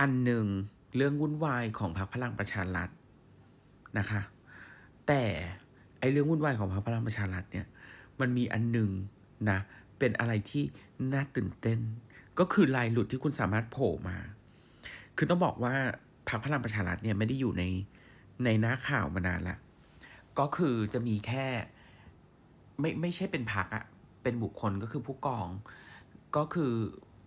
อันหนึ่งเรื่องวุ่นวายของพรรคพลังประชารัฐนะคะ แต่ไอเรื่องวุ่นวายของพรรคพลังประชารัฐเนี่ยมันมีอันหนึ่งนะเป็นอะไรที่น่าตื่นเต้น ก็คือลายหลุดที่คุณสามารถโผล่มา คือต้องบอกว่าพรรคพลังประชารัฐเนี่ยไม่ได้อยู่ในในหน้าข่าวมานานละก็คือจะมีแค่ไม่ไม่ใช่เป็นพักอะเป็นบุคคลก็คือผู้กอง ก็คือ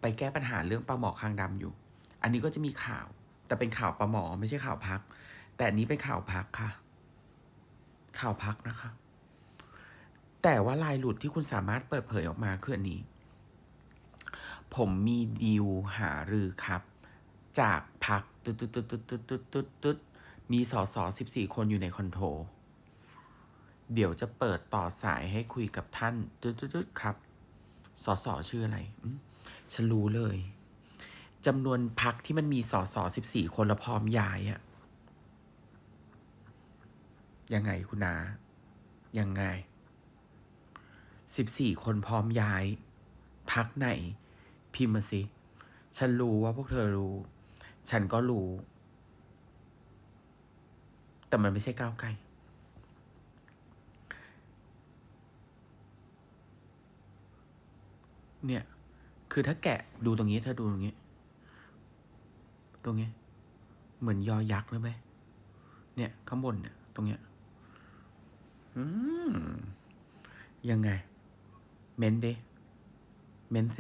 ไปแก้ปัญหาเรื่องปลาหมอคางดำอยู่ อันนี้ก็จะมีข่าว แต่เป็นข่าวปลาหมอไม่ใช่ข่าวพัก แต่อันนี้เป็นข่าวพักค่ะ ข่าวพักนะคะ แต่ว่าลายหลุดที่คุณสามารถเปิดเผยออกมาคืออันนี้ ผมมีดีลหารือครับ จากพักตึ๊ดตึ๊ดตึ๊ดตึ๊ดตึ๊ดตึ๊ดตึ๊ดตึ๊ดมีสอสอสิบสี่คนอยู่ในคอนโทรลเดี๋ยวจะเปิดต่อสายให้คุยกับท่านตึ๊ดตึ๊ดตึ๊ดครับ สอสอชื่ออะไร ฉันรู้เลย จำนวนพักที่มันมีสอสอสิบสี่คนและพร้อมย้ายอะยังไงคุณนายังไงสิบสี่คนพร้อมย้าย พักไหน พิมพ์มาสิ ฉันรู้ว่าพวกเธอรู้ ฉันก็รู้ แต่มันไม่ใช่ก้าวไกลเนี่ย คือถ้าแกะดูตรงนี้เธอดูตรงนี้ ตรงนี้เหมือนยอยักษ์เลยไหมเนี่ยข้างบนเนี่ย ตรงเนี้ยยังไง เม้นเดเม้นเซ